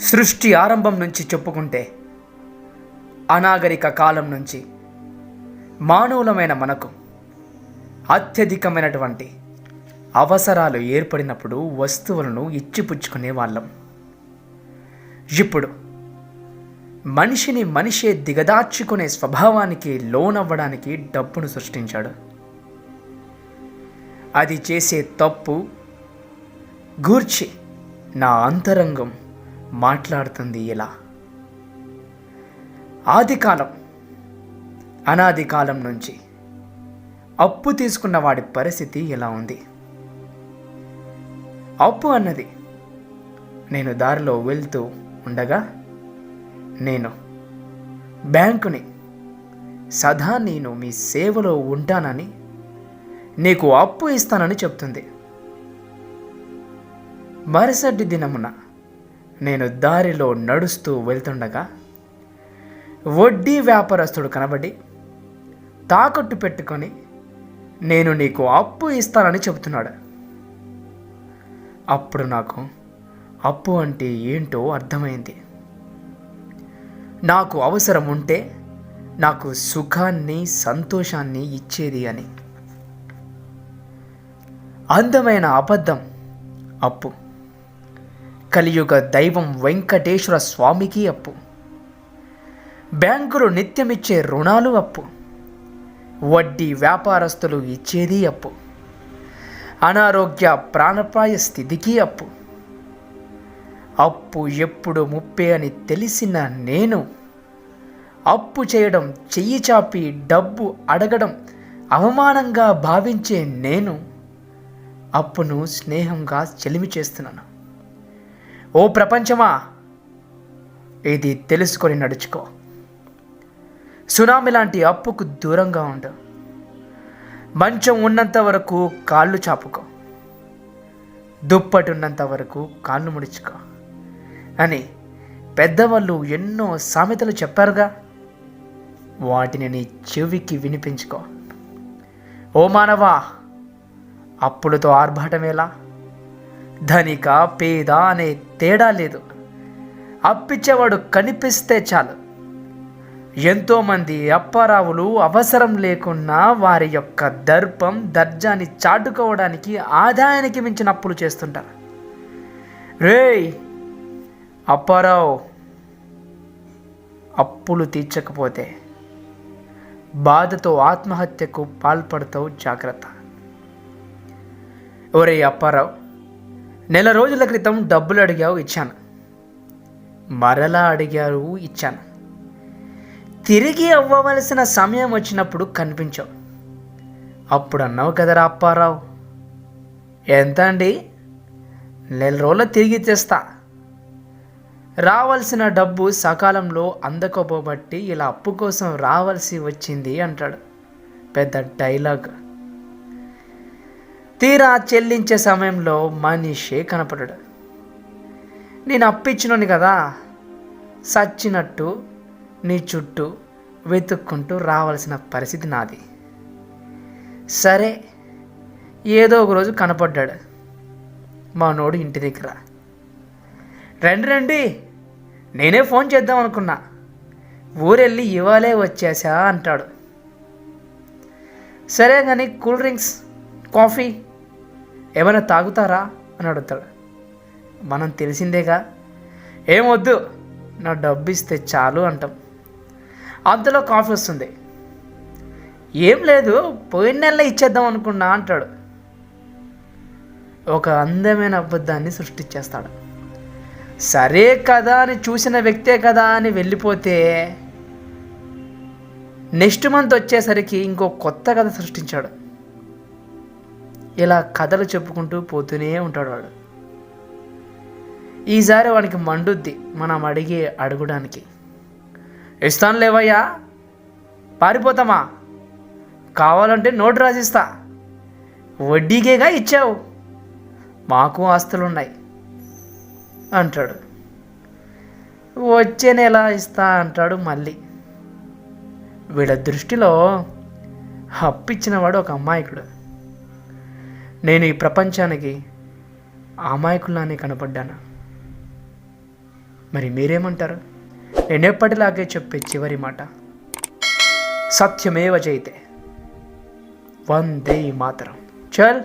సృష్టి ఆరంభం నుంచి చెప్పుకుంటే అనాగరిక కాలం నుంచి మానవులమైన మనకు అత్యధికమైనటువంటి అవసరాలు ఏర్పడినప్పుడు వస్తువులను ఇచ్చిపుచ్చుకునే వాళ్ళం. ఇప్పుడు మనిషిని మనిషే దిగదార్చుకునే స్వభావానికి లోనవ్వడానికి డబ్బును సృష్టించాడు. అది చేసే తప్పు గూర్చి నా అంతరంగం మాట్లాడుతుంది ఇలా. ఆది కాలం అనాది కాలం నుంచి అప్పు తీసుకున్న వాడి పరిస్థితి ఎలా ఉంది. అప్పు అన్నది నేను దారిలో వెళ్తూ ఉండగా నేను బ్యాంకుని సదా నేను మీ సేవలో ఉంటానని నీకు అప్పు ఇస్తానని చెప్తుంది. మరుసటి దినమున నేను దారిలో నడుస్తూ వెళ్తుండగా వడ్డీ వ్యాపారస్తుడు కనబడి తాకట్టు పెట్టుకొని నేను నీకు అప్పు ఇస్తానని చెబుతున్నాడు. అప్పుడు నాకు అప్పు అంటే ఏంటో అర్థమైంది. నాకు అవసరం ఉంటే నాకు సుఖాన్ని సంతోషాన్ని ఇచ్చేది అని. అందమైన అబద్ధం అప్పు. కలియుగ దైవం వెంకటేశ్వర స్వామికి అప్పు. బ్యాంకులు నిత్యమిచ్చే రుణాలు అప్పు. వడ్డీ వ్యాపారస్తులు ఇచ్చేది అప్పు. అనారోగ్య ప్రాణపాయ స్థితికి అప్పు. అప్పు ఎప్పుడు ముప్పే అని తెలిసిన నేను అప్పు చేయడం చెయ్యి చాపి డబ్బు అడగడం అవమానంగా భావించే నేను అప్పును స్నేహంగా చెలిమి చేస్తున్నాను. ఓ ప్రపంచమా? ఇది తెలుసుకొని నడుచుకో. సునామీ లాంటి అప్పుకు దూరంగా ఉండు. మంచం ఉన్నంత వరకు కాళ్ళు చాపుకో. దుప్పటి ఉన్నంత వరకు కాళ్ళు ముడుచుకో. అని పెద్దవాళ్ళు ఎన్నో సామెతలు చెప్పారుగా. వాటిని నీ చెవికి వినిపించుకో. ఓ మానవా అప్పులతో ఆర్భాటమేలా? ధనిక పేద అనే తేడా లేదు. అప్పిచ్చేవాడు కనిపిస్తే చాలు. ఎంతోమంది అప్పారావులు అవసరం లేకున్నా వారి యొక్క దర్పం దర్జాన్ని చాటుకోవడానికి ఆదాయానికి మించిన అప్పులు చేస్తుంటారు. రేయ్! అప్పారావు అప్పులు తీర్చకపోతే బాధతో ఆత్మహత్యకు పాల్పడతావు జాగ్రత్త. ఒరే అప్పారావు నెల రోజుల క్రితం డబ్బులు అడిగావు ఇచ్చాను. మరలా అడిగారు ఇచ్చాను. తిరిగి అవ్వవలసిన సమయం వచ్చినప్పుడు కనిపించావు. అప్పుడు అన్నావు కదరా అప్పారావు? ఎంత అండి? నెల రోజులు తిరిగి తెస్తా. రావాల్సిన డబ్బు సకాలంలో అందకపోబట్టి ఇలా అప్పు కోసం రావాల్సి వచ్చింది అంటాడు పెద్ద డైలాగ్. తీరా చెల్లించే సమయంలో మనిషే కనపడడు. నేను అప్పిచ్చినోని కదా సచ్చినట్టు నీ చుట్టూ వెతుక్కుంటూ రావాల్సిన పరిస్థితి నాది. సరే ఏదో ఒక రోజు కనపడ్డాడు. మా నోడు ఇంటి దగ్గర. రండి రండి నేనే ఫోన్ చేద్దాం అనుకున్నా. ఊరెళ్ళి ఇవాళే వచ్చేసా అంటాడు. సరే కానీ కూల్ డ్రింక్స్ కాఫీ ఏమైనా తాగుతారా? అని అడుగుతాడు. మనం తెలిసిందేగా? ఏమొద్దు నా డబ్బు ఇస్తే చాలు అంటాం. అంతలో కాఫీ వస్తుంది. ఏం లేదు పోయిన నెలలో ఇచ్చేద్దాం అనుకున్నా అంటాడు. ఒక అందమైన అబద్ధాన్ని సృష్టించేస్తాడు. సరే కదా అని చూసిన వ్యక్తే కదా అని వెళ్ళిపోతే నెక్స్ట్ మంత్ వచ్చేసరికి ఇంకో కొత్త కథ సృష్టించాడు. ఇలా కథలు చెప్పుకుంటూ పోతూనే ఉంటాడు వాడు. ఈసారి వానికి మండుద్ది మనం అడిగి అడగడానికి. ఇస్తాను లేవయ్యా? పారిపోతామా? కావాలంటే నోటు రాసిస్తా. వడ్డీకేగా ఇచ్చావు? మాకు ఆస్తులున్నాయి అంటాడు. వచ్చే నెల ఇస్తా అంటాడు మళ్ళీ. వీళ్ళ దృష్టిలో అప్పిచ్చినవాడు ఒక అమాయకుడు నేను ఈ ప్రపంచానికి అమాయకులానే కనపడ్డాను? మరి మీరేమంటారు? నేను ఎప్పటిలాగే చెప్పే చివరి మాట. సత్యమేవ జైతే. వందే మాతరం. చల్!